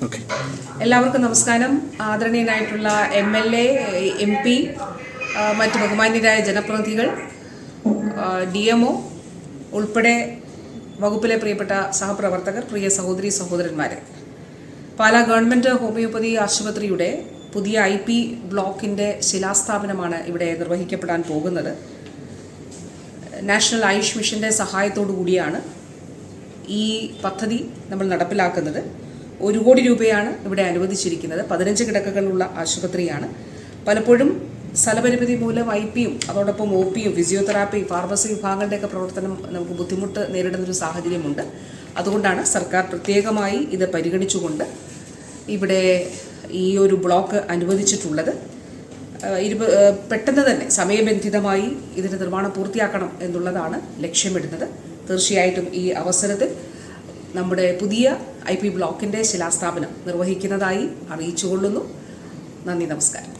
എല്ലാവർക്കും നമസ്കാരം. ആദരണീയനായിട്ടുള്ള M L A M P മറ്റ് ബഹുമാന്യരായ ജനപ്രതിനിധികൾ ഡി എം ഒ ഉൾപ്പെടെ വകുപ്പിലെ പ്രിയപ്പെട്ട സഹപ്രവർത്തകർ പ്രിയ സഹോദരി സഹോദരന്മാരെ. പാലാ ഗവൺമെന്റ് ഹോമിയോപ്പതി ആശുപത്രിയുടെ പുതിയ ഐ പി ബ്ലോക്കിന്റെ ശിലാസ്ഥാപനമാണ് ഇവിടെ നിർവഹിക്കപ്പെടാൻ പോകുന്നത്. നാഷണൽ ആയുഷ് മിഷന്റെ സഹായത്തോടു കൂടിയാണ് ഈ പദ്ധതി നമ്മൾ നടപ്പിലാക്കുന്നത്. ഒരു കോടി രൂപയാണ് ഇവിടെ അനുവദിച്ചിരിക്കുന്നത്. പതിനഞ്ച് കിടക്കകളുള്ള ആശുപത്രിയാണ്. പലപ്പോഴും സ്ഥലപരിമിതി മൂലം ഐ പിയും അതോടൊപ്പം ഒ പിയും ഫിസിയോതെറാപ്പി ഫാർമസി വിഭാഗങ്ങളുടെയൊക്കെ പ്രവർത്തനം നമുക്ക് ബുദ്ധിമുട്ട് നേരിടുന്ന ഒരു സാഹചര്യമുണ്ട്. അതുകൊണ്ടാണ് സർക്കാർ പ്രത്യേകമായി ഇത് പരിഗണിച്ചുകൊണ്ട് ഇവിടെ ഈ ഒരു ബ്ലോക്ക് അനുവദിച്ചിട്ടുള്ളത്. ഇരുപ പെട്ടെന്ന് തന്നെ സമയബന്ധിതമായി ഇതിന്റെ നിർമ്മാണം പൂർത്തിയാക്കണം എന്നുള്ളതാണ് ലക്ഷ്യമിടുന്നത്. തീർച്ചയായിട്ടും ഈ അവസരത്തിൽ നമ്മുടെ പുതിയ ഐ പി ബ്ലോക്കിന്റെ ശിലാസ്ഥാപനം നിർവഹിക്കുന്നതായി അറിയിച്ചുകൊള്ളുന്നു. നന്ദി നമസ്കാരം.